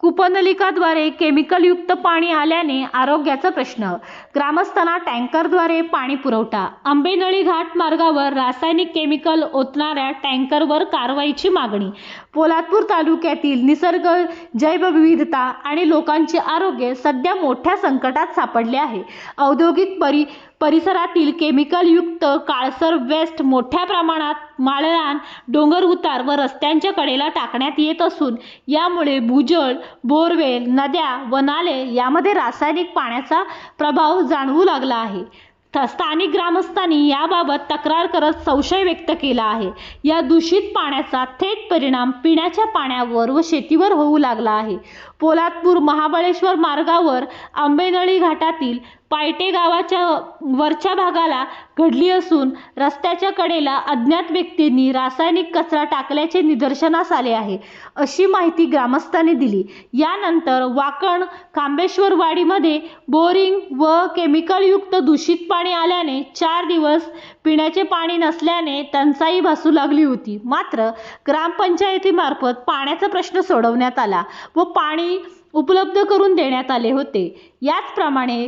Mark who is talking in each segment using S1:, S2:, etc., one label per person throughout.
S1: कूपनलिकाद्वारे केमिकलयुक्त पाणी आल्याने आरोग्याचा प्रश्न. ग्रामस्थांना टँकरद्वारे पाणी पुरवठा. आंबेनळी घाट मार्गावर रासायनिक केमिकल ओतणाऱ्या टँकरवर कारवाईची मागणी. पोलादपूर तालुक्यातील निसर्ग जैवविविधता आणि लोकांचे आरोग्य सध्या मोठ्या संकटात सापडले आहे. औद्योगिक परि परिसरातील केमिकलयुक्त काळसर वेस्ट मोठ्या प्रमाणात माळरान डोंगर उतार व रस्त्यांच्या कडेला टाकण्यात येत असून यामुळे भूजल बोरवेल नद्या व नाले यामध्ये रासायनिक पाण्याचा प्रभाव जाणवू लागला आहे. स्थानिक ग्रामस्थांनी याबाबत तक्रार करत संशय व्यक्त केला आहे. या दूषित पाण्याचा थेट परिणाम पिण्याच्या पाण्यावर व शेतीवर होऊ लागला आहे. पोलादपूर महाबळेश्वर मार्गावर आंबेनळी घाटातील पायटे गावाच्या वरच्या भागाला घडली असून रस्त्याच्या कडेला अज्ञात व्यक्तींनी रासायनिक कचरा टाकल्याचे निदर्शनास आले आहे अशी माहिती ग्रामस्थांनी दिली. यानंतर वाकण खांबेश्वरवाडीमध्ये बोरिंग व केमिकलयुक्त दूषित पाणी आल्याने चार दिवस पिण्याचे पाणी नसल्याने टंचाई भासू लागली होती. मात्र ग्रामपंचायतीमार्फत पाण्याचा प्रश्न सोडवण्यात आला व पाणी उपलब्ध करून देण्यात आले होते. याचप्रमाणे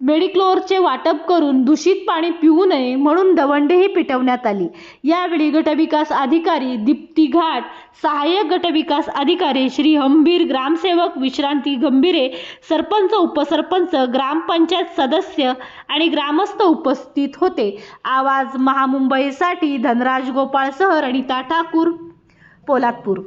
S1: मेडिक्लोरचे वाटप करून दूषित पाणी पिऊ नये म्हणून दवंडेही पिटवण्यात आली. यावेळी गटविकास अधिकारी दीप्ती घाट सहाय्यक गटविकास अधिकारी श्री हंबीर ग्रामसेवक विश्रांती गंभीरे सरपंच उपसरपंच ग्रामपंचायत सदस्य आणि ग्रामस्थ उपस्थित होते. आवाज महामुंबईसाठी धनराज गोपाळसह रणिता ठाकूर पोलादपूर.